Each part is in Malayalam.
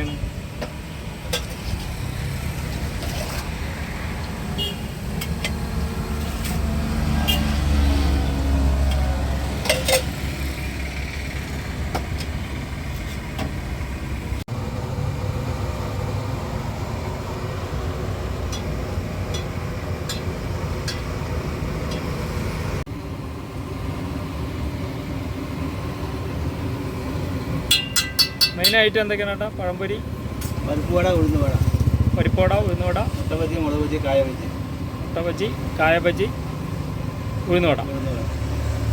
opinion മെയിനായിട്ട് എന്തൊക്കെയാണ് ഏട്ടാ? പഴംപൊരി പരിപ്പുവട ഉഴുന്നുവട പരിപ്പുവട പരിപ്പോട ഉഴുന്നുവട മുട്ടബജി മുളക് ബജി കായ ബജി. മുട്ട ബജി കായ ബജി ഉഴുന്നുവട ഉഴുന്ന് വട.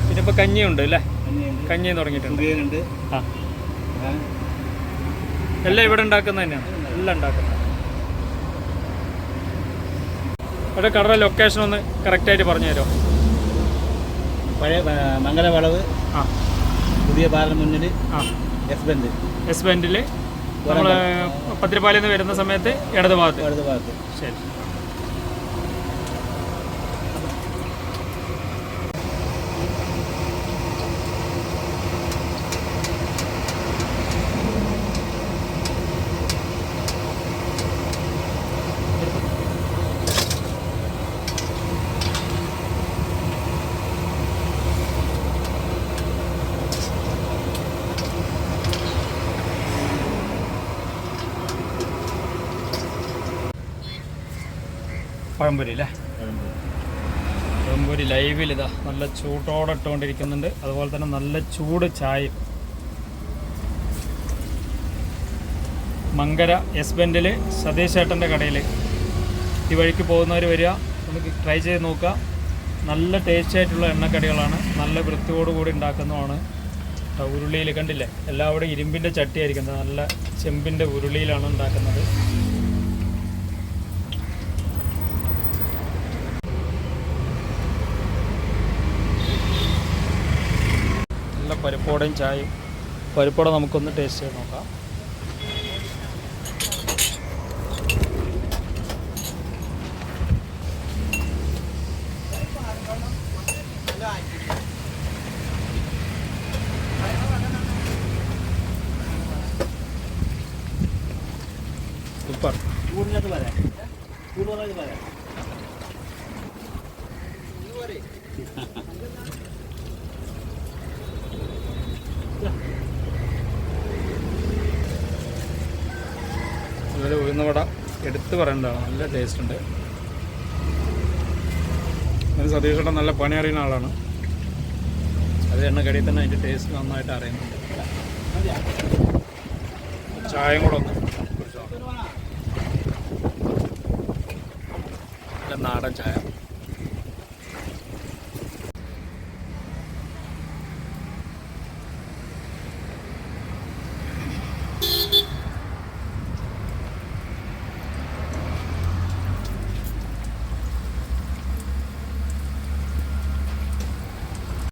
പിന്നെ ഇപ്പോൾ കഞ്ഞിയുണ്ട് അല്ലേ? കഞ്ഞി തുടങ്ങിയിട്ടുണ്ട്. ആ. എല്ലാം ഇവിടെ ഉണ്ടാക്കുന്നത് തന്നെയാണ്. എല്ലാം ഉണ്ടാക്കുന്നത്. ഇവിടെ കടയുടെ ലൊക്കേഷൻ ഒന്ന് കറക്റ്റായിട്ട് പറഞ്ഞു തരുമോ? പഴയ മംഗലവളവ്. ആ. പുതിയ പാലം മുന്നിൽ. ആ. എസ് ബെൻഡ് എസ് ബെൻഡിൽ നമ്മൾ പത്തിരിപ്പാലിൽ നിന്ന് വരുന്ന സമയത്ത് ഇടതുഭാഗത്ത്. ഇടതുഭാഗത്ത്. ഭാഗത്ത് ശരി. പഴംപൊരി അല്ലേ പഴംപൊരി ലൈവിൽ ഇതാ നല്ല ചൂട്ടോടെ ഇട്ടുകൊണ്ടിരിക്കുന്നുണ്ട്. അതുപോലെ തന്നെ നല്ല ചൂട് ചായ മങ്കര എസ് ബെൻഡിൽ സതീഷ് കടയിൽ ഈ വഴിക്ക് പോകുന്നവർ വരിക നമുക്ക് ട്രൈ ചെയ്ത് നോക്കുക. നല്ല ടേസ്റ്റ് ആയിട്ടുള്ള എണ്ണക്കടികളാണ്. നല്ല വൃത്തിയോടുകൂടി ഉണ്ടാക്കുന്നതാണ്. ഉരുളിയിൽ കണ്ടില്ലേ? എല്ലാവരും ഇരുമ്പിന്റെ ചട്ടിയായിരിക്കുന്നത് നല്ല ചെമ്പിന്റെ ഉരുളിയിലാണ് ഉണ്ടാക്കുന്നത്. പരിപ്പോടയും ചായയും. പരിപ്പോട നമുക്കൊന്ന് ടേസ്റ്റ് ചെയ്ത് നോക്കാം. സൂപ്പർ. ചൂടിനകത്ത് വരാം. പറഞ്ഞത് ഉഴുന്നവട എടുത്തു പറയേണ്ടതാണ്. നല്ല ടേസ്റ്റ് ഉണ്ട്. അത് സതീഷേട്ടൻ നല്ല പണി അറിയുന്ന ആളാണ്. അത് എണ്ണക്കടിയിൽ തന്നെ അതിന്റെ ടേസ്റ്റ് നന്നായിട്ട് അറിയുന്നുണ്ട്. ചായയും കൂടെ ഒന്ന് കുടിച്ചോ. നാടൻ ചായ.